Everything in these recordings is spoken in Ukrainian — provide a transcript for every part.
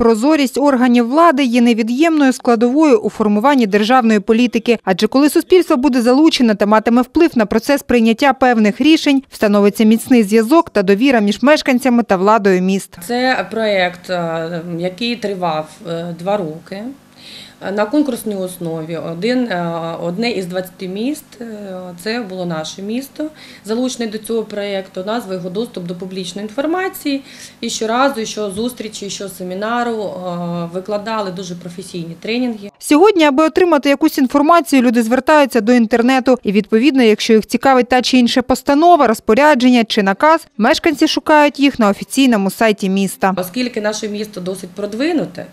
Прозорість органів влади є невід'ємною складовою у формуванні державної політики. Адже коли суспільство буде залучене та матиме вплив на процес прийняття певних рішень, встановиться міцний зв'язок та довіра між мешканцями та владою міст. Це проєкт, е, який тривав е, два роки. На конкурсній основі один, е, одне із 20 міст е, це було наше місто, залучене до цього проєкту, назва його доступ до публічної інформації. І щоразу, що зустрічі, що семінару е, викладали дуже професійні тренінги. Сьогодні, аби отримати якусь інформацію, люди звертаються до інтернету. І відповідно, якщо їх цікавить та чи інша постанова, розпорядження чи наказ, мешканці шукають їх на офіційному сайті міста. Оскільки наше місто досить продвинуте,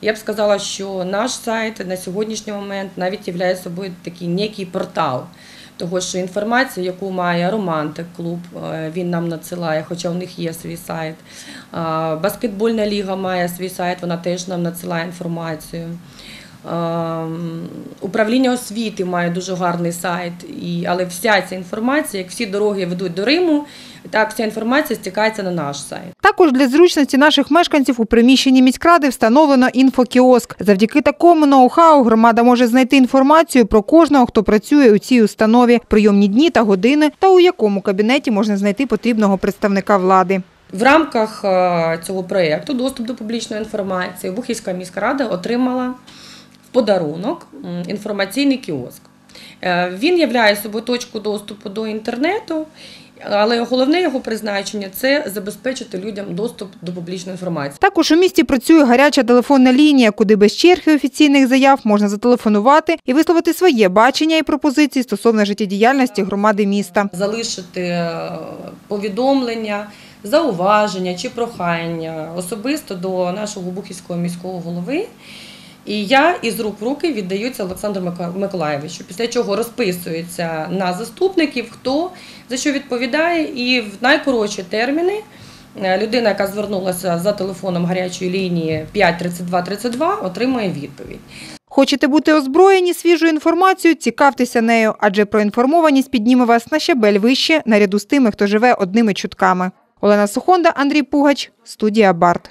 я б сказала, що наш сайт на сьогоднішній момент навіть є собою такий некий портал. Того, що інформація, яку має Романтик клуб, е, він нам надсилає, хоча у них є свій сайт. Баскетбольна ліга має свій сайт, вона теж нам надсилає інформацію. Ем, Управління освіти має дуже гарний сайт, але вся ця інформація, як всі дороги ведуть до Риму, так вся інформація стікається на наш сайт. Також для зручності наших мешканців у приміщенні міськради встановлено інфокіоск. Завдяки такому ноу-хау громада може знайти інформацію про кожного, хто працює у цій установі, прийомні дні та години, та у якому кабінеті можна знайти потрібного представника влади. В рамках е, цього проєкту доступ до публічної інформації Бухівська міська рада отримала подарунок інформаційний кіоск. Е, Він являє собою точку доступу до інтернету, але головне його призначення це забезпечити людям доступ до публічної інформації. Також у місті працює гаряча телефонна лінія, куди без черги офіційних заяв можна зателефонувати і висловити своє бачення і пропозиції стосовно життєдіяльності громади міста. залишити е, повідомлення, зауваження чи прохання особисто до нашого Бухівського міського голови. І я із рук в руки віддаються Олександру Миколаєвичу, після чого розписується на заступників, хто за що відповідає, і в найкоротші терміни е, людина, яка звернулася за телефоном гарячої лінії 53232, отримує відповідь. Хочете бути озброєні свіжою інформацією, цікавтеся нею, адже проінформованість підніме вас на щабель вище наряду з тими, хто живе одними чутками. Олена Сухонда, Андрій Пугач, студія Барт.